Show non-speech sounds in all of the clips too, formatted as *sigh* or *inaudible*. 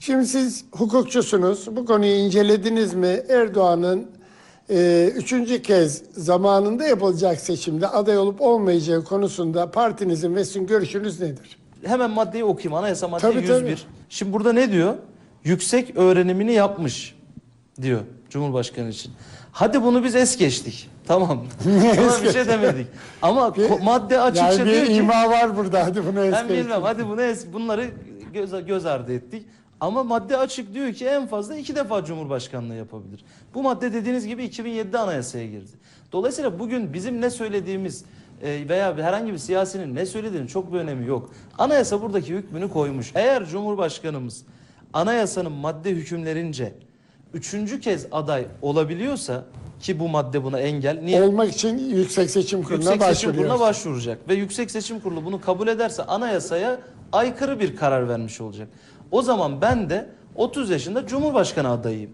Şimdi siz hukukçusunuz. Bu konuyu incelediniz mi? Erdoğan'ın e, üçüncü kez zamanında yapılacak seçimde aday olup olmayacağı konusunda partinizin ve sizin görüşünüz nedir? Hemen maddeyi okuyayım. Anayasa madde Tabii, 101. tabii. Şimdi burada ne diyor? Yüksek öğrenimini yapmış diyor Cumhurbaşkanı için. Hadi bunu biz es geçtik. Tamam. *laughs* Buna bir şey demedik. Ama ko- madde açıkça yani diyor bir ki ima var burada. Hadi bunu es ben geçtik. bilmem. Hadi bunu es, bunları göz, göz ardı ettik. Ama madde açık diyor ki en fazla iki defa Cumhurbaşkanlığı yapabilir. Bu madde dediğiniz gibi 2007'de anayasaya girdi. Dolayısıyla bugün bizim ne söylediğimiz e, veya herhangi bir siyasinin ne söylediğinin çok bir önemi yok. Anayasa buradaki hükmünü koymuş. Eğer Cumhurbaşkanımız anayasanın madde hükümlerince üçüncü kez aday olabiliyorsa ki bu madde buna engel. Niye? Olmak için Yüksek Seçim Kurulu'na Yüksek Seçim Kurulu'na başvuracak ve Yüksek Seçim Kurulu bunu kabul ederse anayasaya aykırı bir karar vermiş olacak. O zaman ben de 30 yaşında Cumhurbaşkanı adayıyım.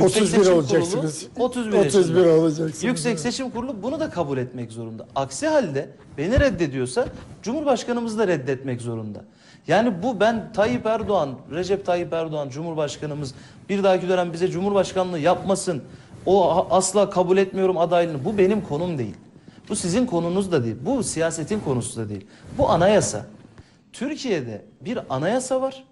31 olacaksınız. Kurulu 31, 31 yaşında. olacaksınız. Yüksek Seçim Kurulu bunu da kabul etmek zorunda. Aksi halde beni reddediyorsa Cumhurbaşkanımızı da reddetmek zorunda. Yani bu ben Tayyip Erdoğan, Recep Tayyip Erdoğan Cumhurbaşkanımız bir dahaki dönem bize Cumhurbaşkanlığı yapmasın. O asla kabul etmiyorum adaylığını. Bu benim konum değil. Bu sizin konunuz da değil. Bu siyasetin konusu da değil. Bu anayasa. Türkiye'de bir anayasa var.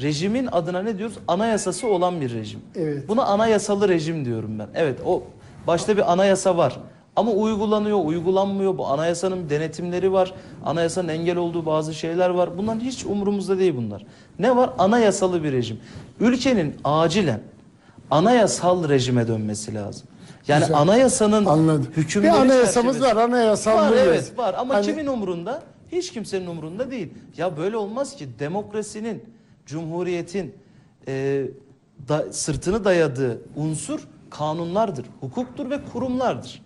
Rejimin adına ne diyoruz? Anayasası olan bir rejim. Evet. Buna anayasalı rejim diyorum ben. Evet o başta bir anayasa var. Ama uygulanıyor, uygulanmıyor. Bu anayasanın denetimleri var. Anayasanın engel olduğu bazı şeyler var. Bunların hiç umurumuzda değil bunlar. Ne var? Anayasalı bir rejim. Ülkenin acilen anayasal rejime dönmesi lazım. Yani Güzel. anayasanın Anladım. hükümleri Bir anayasamız çerçevesi- var, anayasal Var evet var ama Hani- kimin umurunda? Hiç kimsenin umurunda değil. Ya böyle olmaz ki demokrasinin, cumhuriyetin e, da, sırtını dayadığı unsur kanunlardır, hukuktur ve kurumlardır.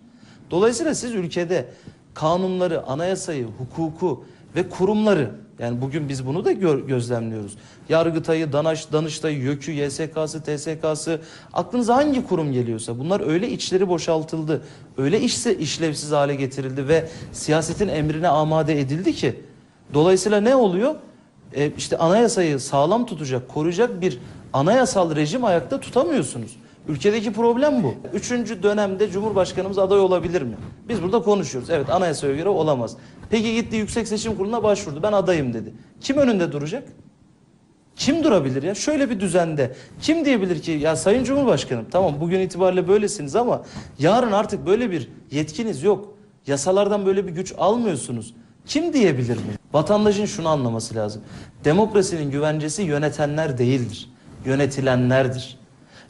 Dolayısıyla siz ülkede kanunları, anayasayı, hukuku ve kurumları yani bugün biz bunu da gör- gözlemliyoruz. Yargıtay'ı, Danaş, Danıştay'ı, YÖK'ü, YSK'sı, TSK'sı aklınıza hangi kurum geliyorsa bunlar öyle içleri boşaltıldı. Öyle işse işlevsiz hale getirildi ve siyasetin emrine amade edildi ki dolayısıyla ne oluyor? E, işte anayasayı sağlam tutacak, koruyacak bir anayasal rejim ayakta tutamıyorsunuz. Ülkedeki problem bu. Üçüncü dönemde Cumhurbaşkanımız aday olabilir mi? Biz burada konuşuyoruz. Evet anayasaya göre olamaz. Peki gitti Yüksek Seçim Kurulu'na başvurdu. Ben adayım dedi. Kim önünde duracak? Kim durabilir ya? Şöyle bir düzende kim diyebilir ki ya Sayın Cumhurbaşkanım tamam bugün itibariyle böylesiniz ama yarın artık böyle bir yetkiniz yok. Yasalardan böyle bir güç almıyorsunuz. Kim diyebilir mi? Vatandaşın şunu anlaması lazım. Demokrasinin güvencesi yönetenler değildir. Yönetilenlerdir.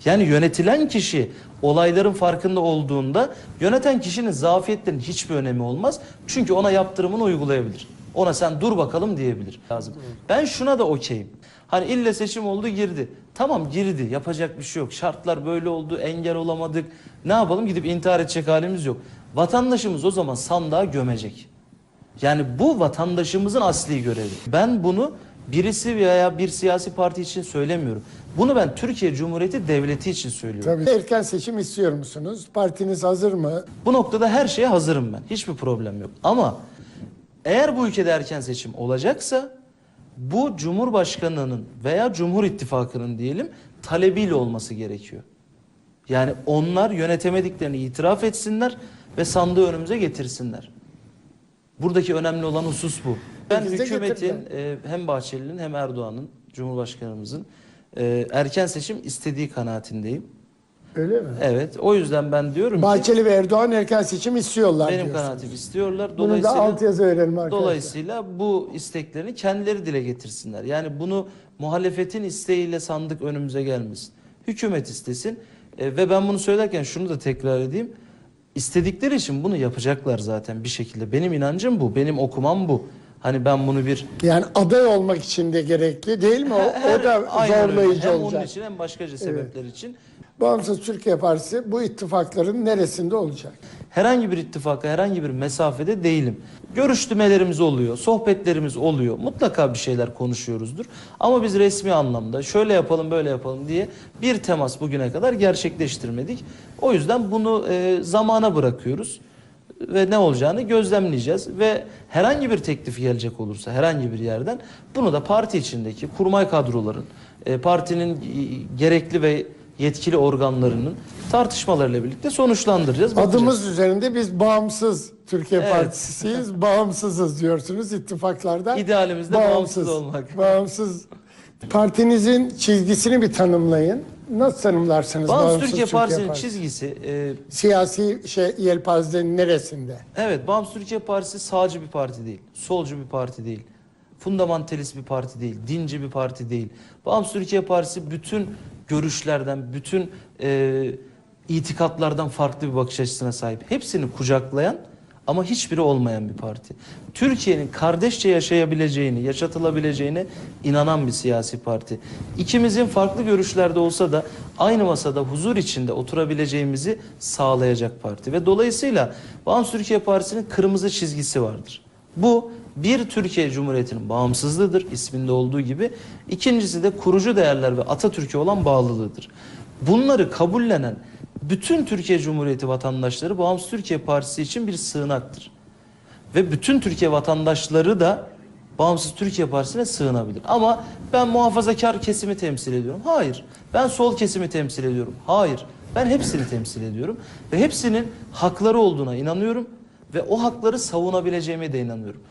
Yani yönetilen kişi olayların farkında olduğunda yöneten kişinin zafiyetlerinin hiçbir önemi olmaz. Çünkü ona yaptırımını uygulayabilir. Ona sen dur bakalım diyebilir. Lazım. Ben şuna da okeyim. Hani ille seçim oldu girdi. Tamam girdi yapacak bir şey yok. Şartlar böyle oldu engel olamadık. Ne yapalım gidip intihar edecek halimiz yok. Vatandaşımız o zaman sandığa gömecek. Yani bu vatandaşımızın asli görevi. Ben bunu birisi veya bir siyasi parti için söylemiyorum. Bunu ben Türkiye Cumhuriyeti Devleti için söylüyorum. Tabii. Erken seçim istiyor musunuz? Partiniz hazır mı? Bu noktada her şeye hazırım ben. Hiçbir problem yok. Ama eğer bu ülkede erken seçim olacaksa bu Cumhurbaşkanının veya Cumhur İttifakı'nın diyelim talebiyle olması gerekiyor. Yani onlar yönetemediklerini itiraf etsinler ve sandığı önümüze getirsinler. Buradaki önemli olan husus bu. Ben Biz de hükümetin getirdiler. e, hem Bahçeli'nin hem Erdoğan'ın, Cumhurbaşkanımızın e, erken seçim istediği kanaatindeyim. Öyle mi? Evet. O yüzden ben diyorum ki Bahçeli ve Erdoğan erken seçim istiyorlar benim diyorsunuz. kanaatim istiyorlar. Bunu da altyazı verelim arkadaşlar. dolayısıyla bu isteklerini kendileri dile getirsinler. Yani bunu muhalefetin isteğiyle sandık önümüze gelmesin. Hükümet istesin E, ve ben bunu söylerken şunu da tekrar edeyim. İstedikleri için bunu yapacaklar zaten bir şekilde. Benim inancım bu. Benim okumam bu. Hani ben bunu bir Yani aday olmak için de gerekli değil mi? O, *laughs* o da Aynen öyle. zorlayıcı hem olacak. onun için hem başkaca sebepler için. Bağımsız Türkiye Partisi bu ittifakların neresinde olacak? Herhangi bir ittifaka, herhangi bir mesafede değilim. Görüştümelerimiz oluyor, sohbetlerimiz oluyor. Mutlaka bir şeyler konuşuyoruzdur. Ama biz resmi anlamda şöyle yapalım, böyle yapalım diye bir temas bugüne kadar gerçekleştirmedik. O yüzden bunu e, zamana bırakıyoruz. ve ne olacağını gözlemleyeceğiz ve herhangi bir teklif gelecek olursa herhangi bir yerden bunu da parti içindeki kurmay kadroların e, partinin e, gerekli ve yetkili organlarının tartışmalarıyla birlikte sonuçlandıracağız. bakacağız. Adımız üzerinde biz bağımsız Türkiye Evet. Partisi'yiz. *laughs* Bağımsızız diyorsunuz ittifaklarda. İdealimiz de bağımsız olmak. Bağımsız. Partinizin çizgisini bir tanımlayın. Nasıl tanımlarsınız Bağımsız Türkiye, Partisi'nin Partisi? çizgisi e, Siyasi şey yelpazenin neresinde? Evet, Bağımsız Türkiye Partisi sağcı bir parti değil, solcu bir parti değil, fundamentalist bir parti değil, dinci bir parti değil. Bağımsız Türkiye Partisi bütün görüşlerden, bütün e, itikatlardan farklı bir bakış açısına sahip. Hepsini kucaklayan ama hiçbiri olmayan bir parti. Türkiye'nin kardeşçe yaşayabileceğini, yaşatılabileceğine inanan bir siyasi parti. İkimizin farklı görüşlerde olsa da aynı masada huzur içinde oturabileceğimizi sağlayacak parti. Ve dolayısıyla Bağımsız Türkiye Partisi'nin kırmızı çizgisi vardır. Bu bir Türkiye Cumhuriyeti'nin bağımsızlığıdır isminde olduğu gibi. İkincisi de kurucu değerler ve Atatürk'e olan bağlılığıdır. Bunları kabullenen bütün Türkiye Cumhuriyeti vatandaşları Bağımsız Türkiye Partisi için bir sığınaktır. Ve bütün Türkiye vatandaşları da Bağımsız Türkiye Partisi'ne sığınabilir. Ama ben muhafazakar kesimi temsil ediyorum. Hayır. Ben sol kesimi temsil ediyorum. Hayır. Ben hepsini temsil ediyorum. Ve hepsinin hakları olduğuna inanıyorum. Ve o hakları savunabileceğime de inanıyorum.